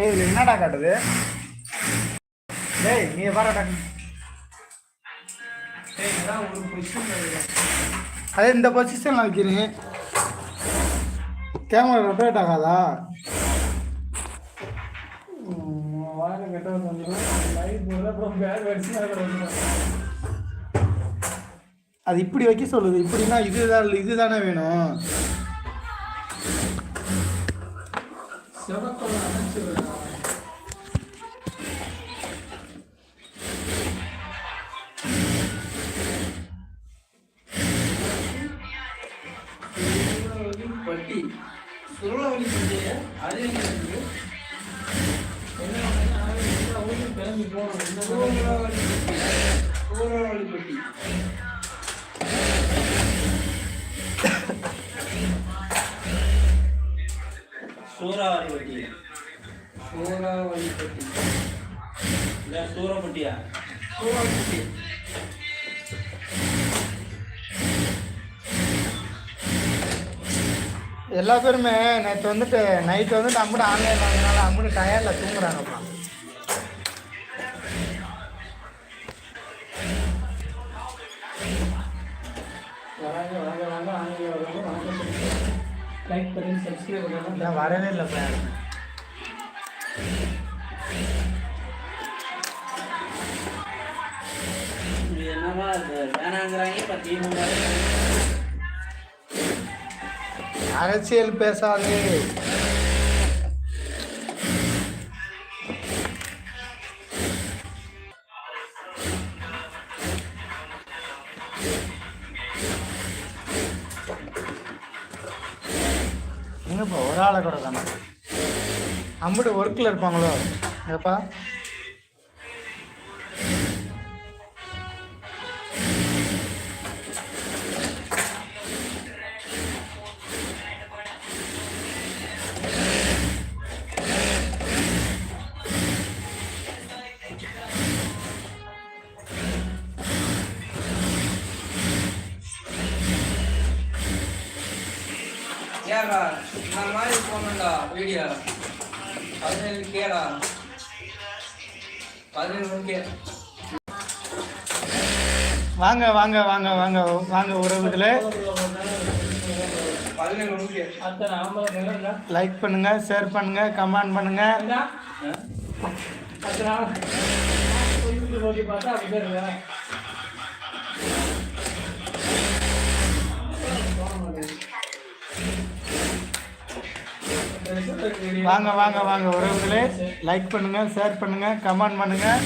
ஏய் இதுல என்னடா காட்டுது? டேய் நீ பாருடா அதே இந்த பொசிஷனில் வைக்கிறேன் கேமரா ரொட்டேட் ஆகாதா? வாங்க கெட்ட அது இப்படி வைக்க சொல்லுது. இப்படின்னா இதுதான் இதுதானே வேணும். வட்டி சூறாவளி பட்டி இல்லை சூரப்பட்டியா சூறாவளி பட்டி எல்லா பேருமே நேற்று வந்துட்டு நைட்டு வந்துட்டு அம்முட்டு ஆன்லைன் வாங்கினால அம்முட்டு டயரில் தூங்குறாங்கப்பா. லைக் பண்ணி சப்ஸ்கிரைப் பண்ணுங்க இல்லை வரவே யாருமே. இது என்னவா இது? வேணாங்கிறாங்க இப்போ திமுக அரசியல் பேசாதே. அம்புட்டு ஒர்க்கில் இருப்பாங்களோ? ஏப்பா? ஏடா இந்த மாதிரி போகணும்டா வீடியோ. பதினேழு கேடா பதினேழு வாங்க வாங்க வாங்க வாங்க வாங்க உறவுகளே லைக் பண்ணுங்க ஷேர் பண்ணுங்க கமெண்ட் பண்ணுங்க. பார்த்தா அப்படி பேர் வாங்க வாங்க வாங்க. உறவுகளே லைக் பண்ணுங்கள் ஷேர் பண்ணுங்கள் கமெண்ட் பண்ணுங்கள்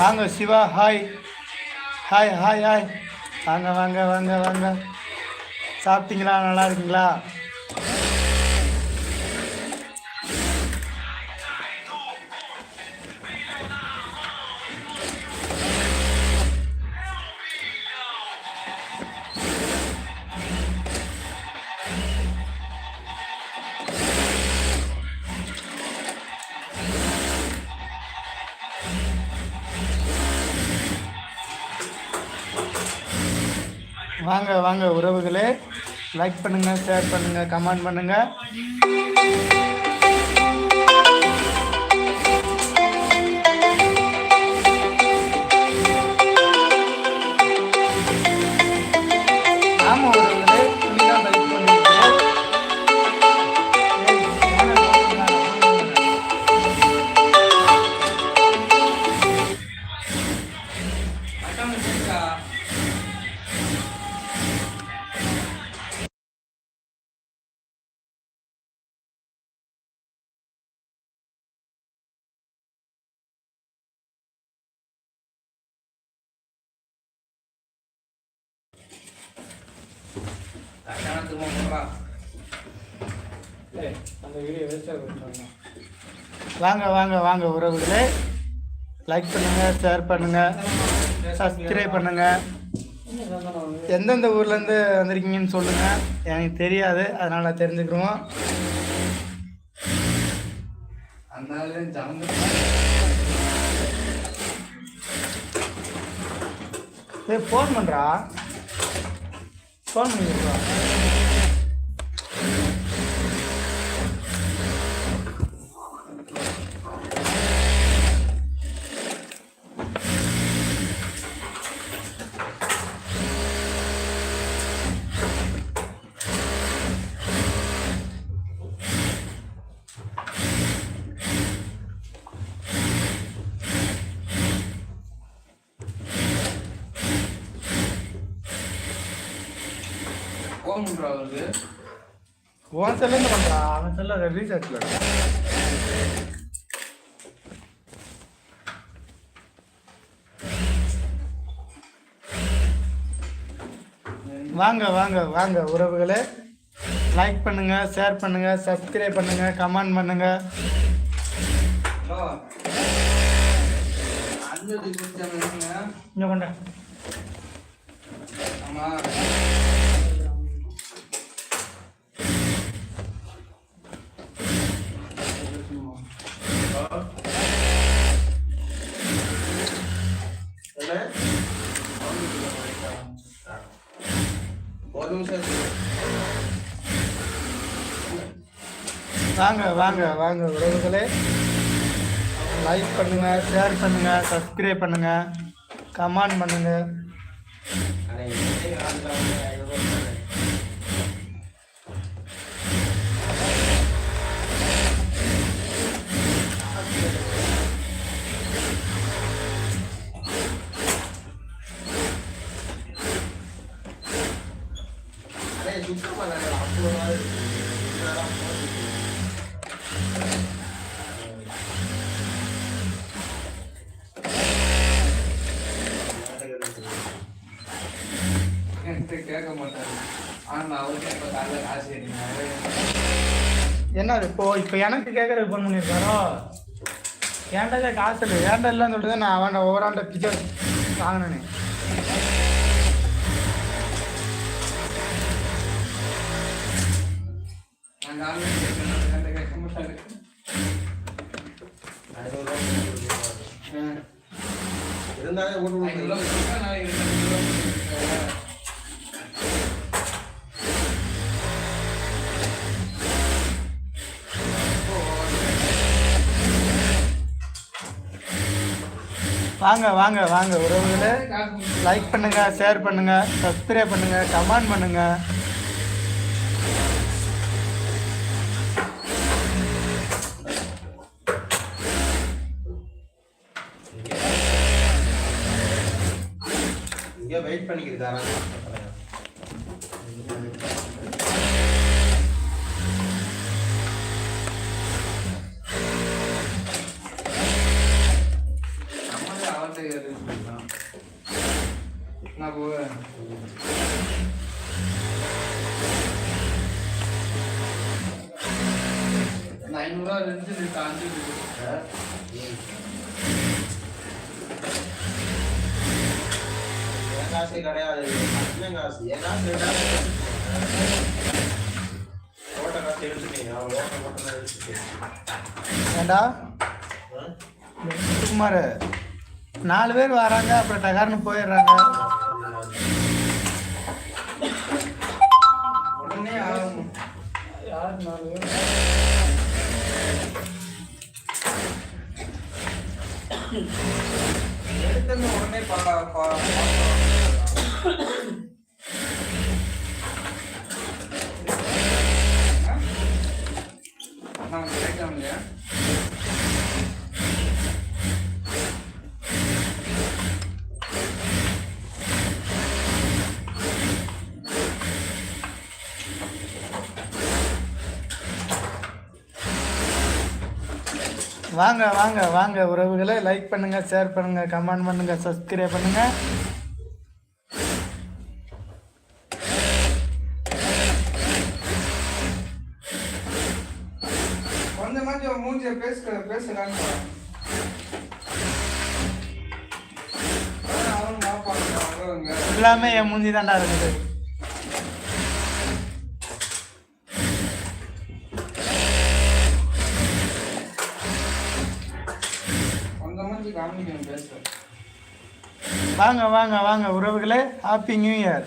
வாங்க Siva hi hi hi hi வாங்க வாங்க வாங்க வாங்க. சாப்பிட்டீங்களா? நல்லா இருக்கீங்களா? வாங்க வாங்க உறவுகளே. லைக் பண்ணுங்க ஷேர் பண்ணுங்க கமெண்ட் பண்ணுங்க. வாங்க. வாங்க வாங்க உறவுகளே. லைக் பண்ணுங்கள் ஷேர் பண்ணுங்கள் சப்ஸ்கிரைப் பண்ணுங்கள் எந்தெந்த ஊர்லேருந்து வந்திருக்கீங்கன்னு சொல்லுங்கள் எனக்கு தெரியாது அதனால் தெரிஞ்சுக்கிறோம். ஏய் ஃபோன் பண்ணுறா ஃபோன் பண்ணிடுறா ஃபோன் பண்ணுறா அவருக்கு உன் செல்லுன்னு செல்ல ரீசார்ஜில் வாங்க வாங்க வாங்க உறவுகளே. லைக் பண்ணுங்க ஷேர் பண்ணுங்க சப்ஸ்கிரைப் பண்ணுங்க கமெண்ட் பண்ணுங்க. இங்க கொண்ட ஆமாம் வாங்க வாங்க வாங்க உறவுகளே. லைக் பண்ணுங்கள் ஷேர் பண்ணுங்கள் சப்ஸ்கிரைப் பண்ணுங்கள் கமெண்ட் பண்ணுங்கள் என்கிட்ட கேட்க மாட்டாரு ஆனா அவருக்கு இப்ப காலைல காசு கேட்டீங்க என்ன இப்போ இப்போ எனக்கு கேட்கறதுக்கு ஃபோன் பண்ணியிருக்காரோ? ஏன்டா காசு இல்லை? ஏன்டா இல்லைன்னு சொல்லிட்டு நான் அவன் ஒவ்வொரு பிச்சை வாங்கினேன். இருந்தாலே ஓட்டு வாங்க வாங்க வாங்க. உறவுகளே லைக் பண்ணுங்க ஷேர் பண்ணுங்க சப்ஸ்கிரைப் பண்ணுங்க கமெண்ட் பண்ணுங்க. வெயிட் பண்ணிக்கிறதா நம்மளே அவர்கிட்ட கேட்டுட்டு இருக்கோம். நான் போவேன் இந்த ஐநூறுரூவா இருந்துச்சு இது காஞ்சி என் கிடையாது என் காசு என் காசு ஓட்ட காசு எடுத்துட்டீங்க அவன் ஓட்ட மட்டும் தான் எடுத்துட்டேன் ஏண்டா? குமார் நாலு பேர் வராங்க அப்புறம் டகார்னு போயிடுறாங்க. உடனே ஆகும் யார் நாலு பேர் எடுத்தது உடனே வாங்க வாங்க வாங்க. உறவுகளை லைக் பண்ணுங்கள் ஷேர் பண்ணுங்கள் கமெண்ட் பண்ணுங்கள் சப்ஸ்கிரைப் பண்ணுங்கள் கொஞ்சம் மூஞ்சிய பேச பேசுறாங்க எல்லாமே என் மூஞ்சி தான்டா இருக்குது. வாங்க வாங்க வாங்க உறவுகளே ஹாப்பி நியூ இயர்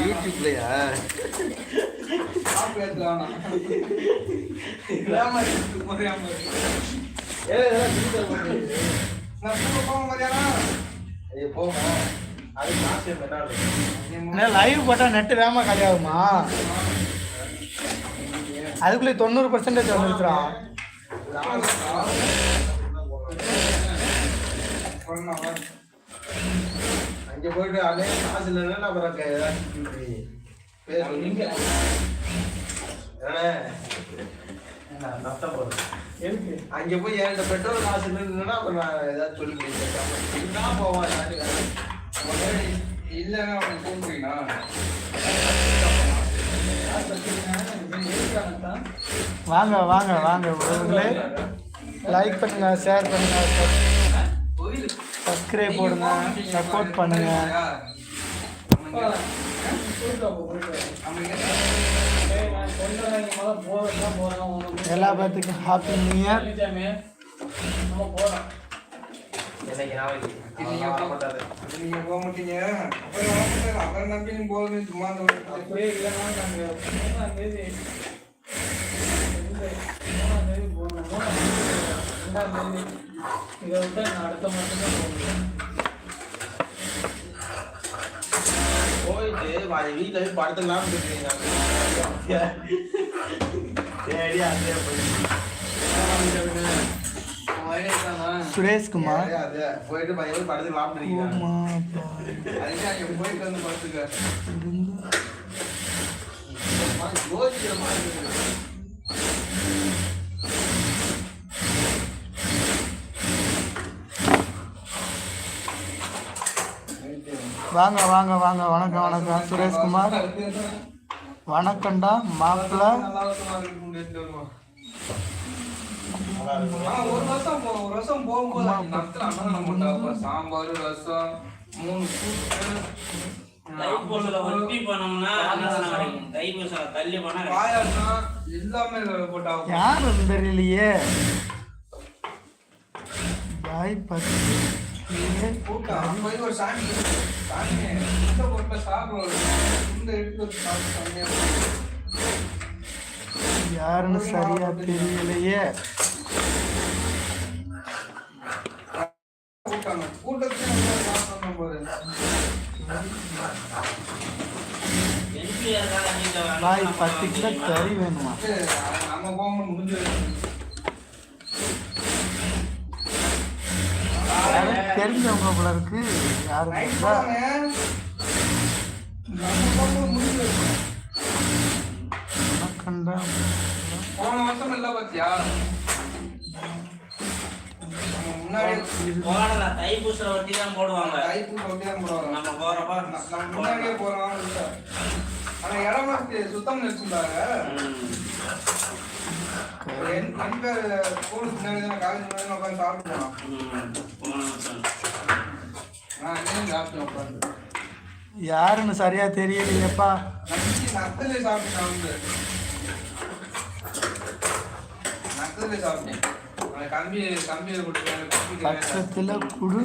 யூடியூப்லயா லைவ் போட்டால் நெட்டு வேகமாக காலியாகுமா? அதுக்குள்ளே தொண்ணூறு பர்சன்டேஜ் வந்துருச்சுறான் அங்க போயிட்டு அதே காசு இல்லைன்னா அப்புறம் ஏதாச்சும் அங்க போய் என்கிட்ட பெட்ரோல் காசு இல்லைன்னா அப்புறம் நான் ஏதாவது சொல்லி முடிச்சேன் போவான் இல்லைன்னா அவனுக்கு கூப்பிடுறீங்களா வாங்க வாங்க வாங்க. உறவுகளே லைக் பண்ணுங்க ஷேர் பண்ணுங்க சப்ஸ்கிரைப் போடுங்க சப்போர்ட் பண்ணுங்க. எல்லா பேர்த்துக்கும் ஹாப்பி நியூ இயர் நீங்க அவன் மாட்டாரு. நீங்க போக மாட்டீங்க அப்புறம் வர மாட்டாரு. அவரை நம்பி நீ போகுது சும்மா அந்த ஒரு- இதை விட்டு நான் அடுத்த மாதம் தான் போகிறேன் போயிட்டு வாங்க வீட்டுல போய் படுத்துக்கலாம்னு இருக்கீங்க சரி அதே போய் வயசானா? சுரேஷ்குமார் போயிட்டு பையன் போயிட்டு வந்து. யோசிக்கிற மாதிரி. வாங்க வாங்க வாங்க வணக்கம் வணக்கம். சுரேஷ்குமார். வணக்கம்டா மாப்பிள்ள ஒரு வருஷம் ஒரு வருஷம் போகும்போது அன்னைக்கு அன்னதானம் சாம்பார் ரசம் மூணு கூட்டு ஒட்டி பண்ணோம்னா தள்ளி பண்ணா எல்லாமே தெரியலையே பத்து ஒரு சாமி சாமி இந்த பொருட்களை இந்த எடுத்து சாப்பிட்டு யாருன்னு சரியா தெரியலையே. பாய் பத்து கிலோ கறி வேணுமா? நம்ம முடிஞ்சு தெரிஞ்சவங்க போல இருக்கு. யாரு முடிஞ்சு வணக்கம்டா போன வருஷம் இல்ல பாத்தியா? முன்னாடி போனதா? தைப்பூசல ஒட்டி தான் போடுவாங்க. டைப்பு கொண்டே தான் போடுவாங்க. நம்ம போறப்ப நம்ம முன்னாடியே போறோம் இல்ல. ஆனா இடம் வசதி சுத்தம் ம். என் பேர் ஸ்கூலுக்கு முன்னாடி தான் காலேஜ் முன்னாடி தான் உட்காந்து சாப்பிட்டு போனோம் ம். போன வருஷம். நான் அங்கேயும் சாப்பிட்டேன் உட்காந்து யாருன்னு சரியா தெரியலையேப்பா. நம்பி நத்தலே சாப்பிட்டேன். கம்பி கொடுத்து பக்கத்துல குடு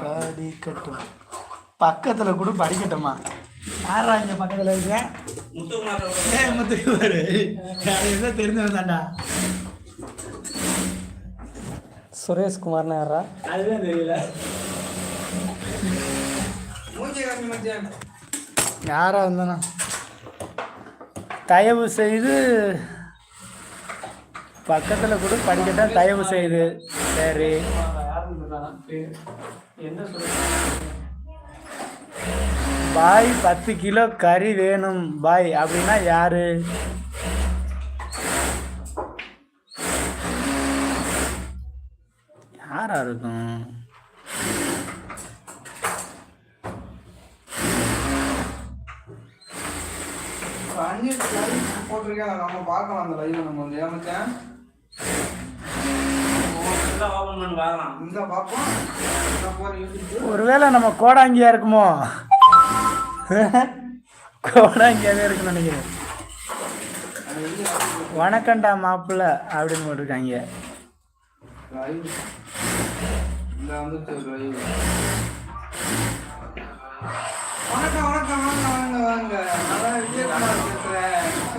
படிக்கட்டும். பக்கத்துல கூட படிக்கட்டுமா யாரா இங்க பக்கத்துல இருக்கேன் முத்துக்குமார் என்ன தெரிஞ்சவன் தான்டா சுரேஷ்குமார்னு யாரா அதுதான் தெரியல. யாரா இருந்தானா? தயவு செய்து பக்கத்தில் கூட படிக்கட்டா தயவு செய்து. சரி. பாய் பத்து கிலோ கறி வேணும். பாய். அப்படின்னா யாரு? யாரா இருக்கும்? போட்டிருக்கேன் நம்ம பார்க்கலாம் அந்த லைவ்ல நம்ம ஏமாச்சேன் ஒருவேளை நம்ம கோடாங்கியா இருக்குமோ? கோடாங்கியாவே இருக்குன்னு நினைக்கிறேன். வணக்கம்டா மாப்பிள்ள அப்படின்னு போட்டிருக்காங்க. வணக்கம் வணக்கம் வாங்க வாங்க வாங்க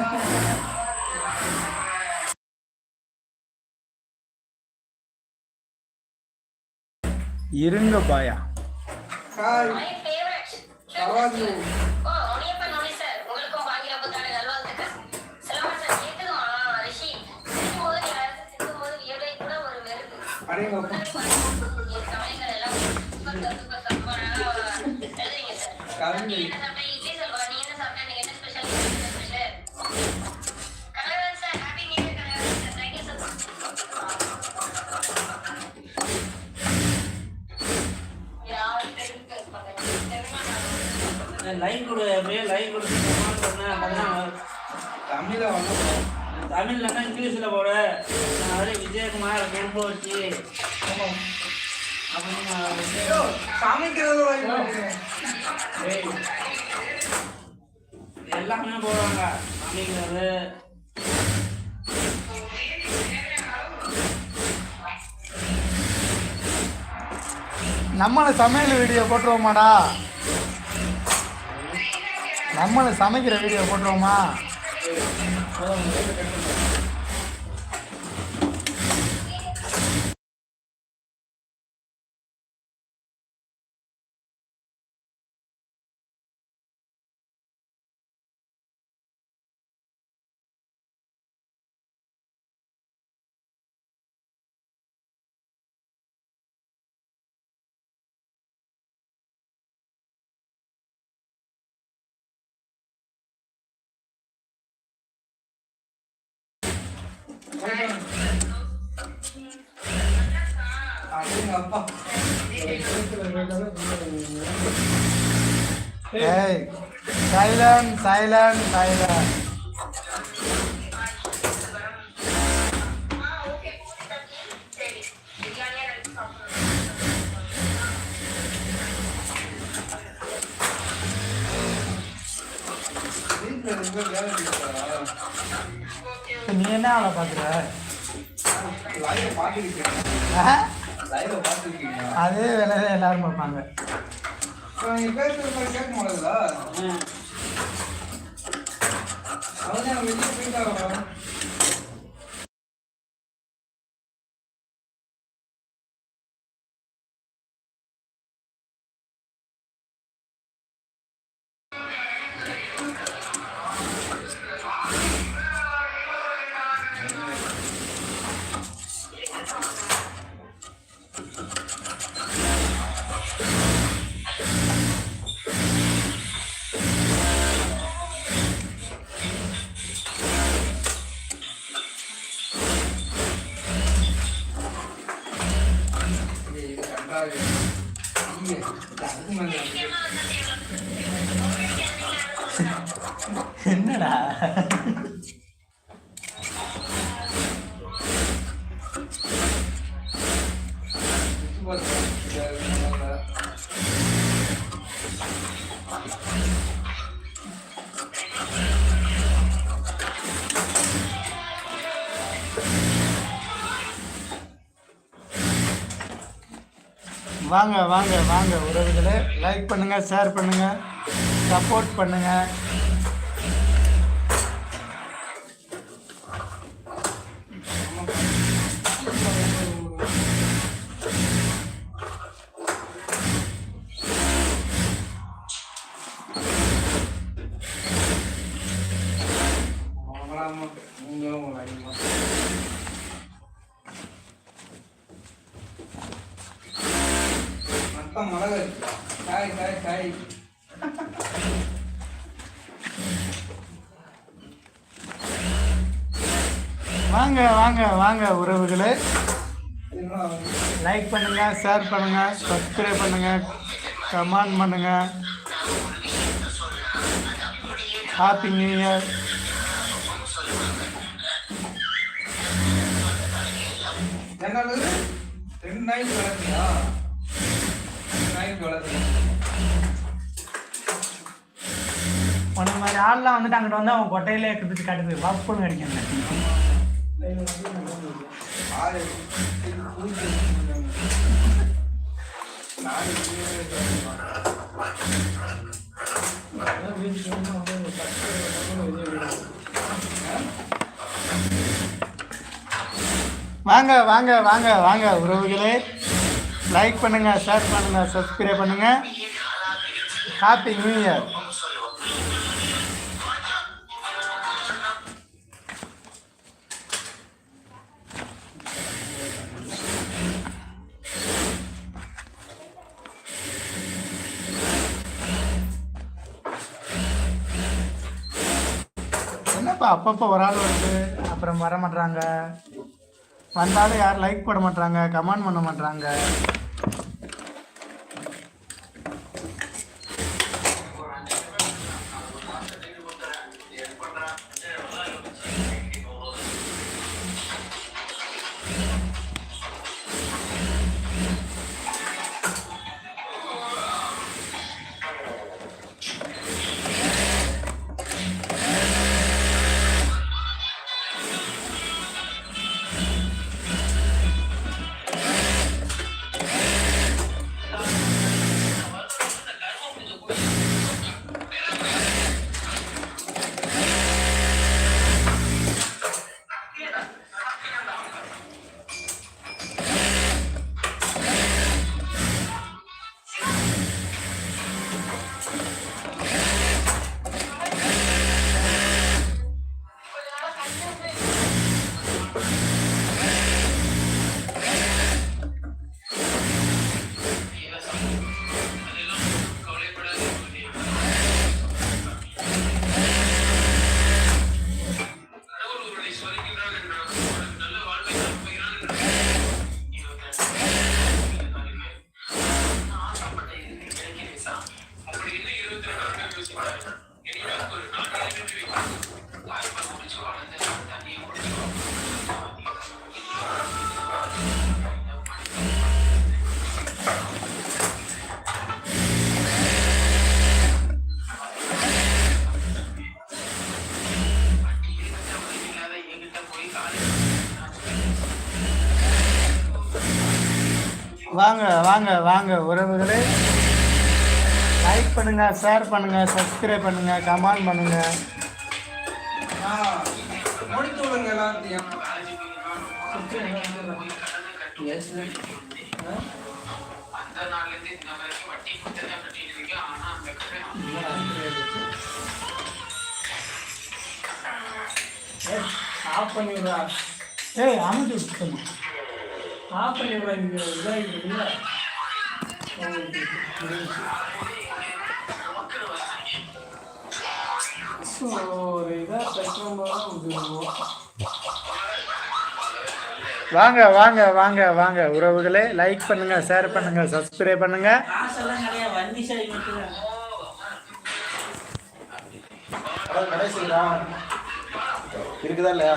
நான் இருங்க பாயா ஹாய் My லைக் கொடு அப்படியே பண்ணு அப்பதான் தமிழ தமிழ்லன்னா இங்கிலீஷில் போடு. நான் அதே விஜயகுமார் குடும்ப வச்சு அப்படின்னு சமைக்கிறது எல்லாமே போடுவாங்க. சமைக்கிறது நம்மளை சமையல் வீடியோ போட்டுருவோமாடா? நம்மளை சமைக்கிற வீடியோ போட்டுருவோமா? ஏய் சைலண்ட் சைலண்ட் சைலண்ட்? நீ என்ன அவளை பார்க்குற? அதே வேலையை எல்லாரும் பார்ப்பாங்க. இப்ப வாங்க வாங்க வாங்க உறவுகளை. லைக் பண்ணுங்கள் ஷேர் பண்ணுங்கள் சப்போர்ட் பண்ணுங்கள் பக்கம் மிளகு சாய் சாய் சாய் வாங்க வாங்க வாங்க உறவுகளை. லைக் பண்ணுங்க ஷேர் பண்ணுங்க சப்ஸ்கிரைப் பண்ணுங்க கமெண்ட் பண்ணுங்க. ஹாப்பி நியூ இயர் என்னது? ரெண்டு நாளைக்கு வளர்த்தியா வளர்த்தியா உன்ன மாதிரி ஆள்லாம் வந்துட்டு அங்கிட்ட வந்து அவன் கொட்டையிலே எடுத்து காட்டுது. வப்புன்னு விடாது. வாங்க வாங்க வாங்க வாங்க உறவுகளே. லைக் பண்ணுங்கள் ஷேர் பண்ணுங்கள் சப்ஸ்கிரைப் பண்ணுங்கள் ஹாப்பி நியூ இயர் என்னப்பா அப்பப்போ ஒரு ஆள் வருது அப்புறம் வர மாட்டாங்க வந்தாலும் யாரும் லைக் போட மாட்டாங்க கமெண்ட் பண்ண மாட்டாங்க வாங்க வாங்க வாங்க உறவுகளே. லைக் பண்ணுங்க ஷேர் பண்ணுங்க சப்ஸ்கிரைப் பண்ணுங்க கமெண்ட் பண்ணுங்க. முடித்து விடுங்க எல்லாத்தையும் ஆஃப் பண்ணி விடுறா ஏய் அமைச்சு பண்ணி விடுறா இங்க ஒரு இதாக வாங்க வாங்க வாங்க வாங்க. உறவுகளே லைக் பண்ணுங்க ஷேர் பண்ணுங்க சப்ஸ்கிரைப் பண்ணுங்க. இருக்குதா இல்லையா?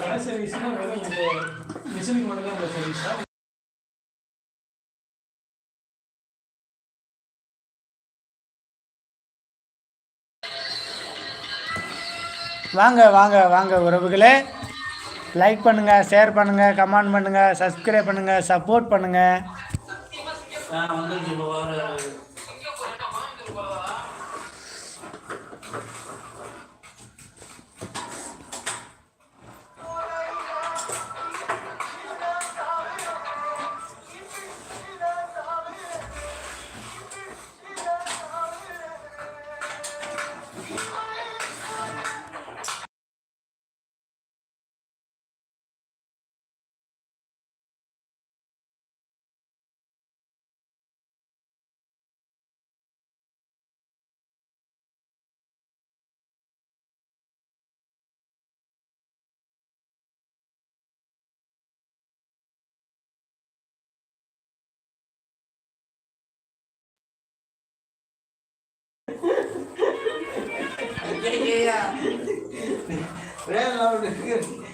கடை சர்வீஸ்னா வெறும் இந்த மிஷினுக்கு மட்டும்தான் இந்த சர்வீஸா வாங்க வாங்க வாங்க உறவுகளே. லைக் பண்ணுங்க ஷேர் பண்ணுங்க கமெண்ட் பண்ணுங்க சப்ஸ்கிரைப் பண்ணுங்க சப்போர்ட் பண்ணுங்க. ஆ வந்துருச்சு இப்போ வர வேலை அவனுக்கு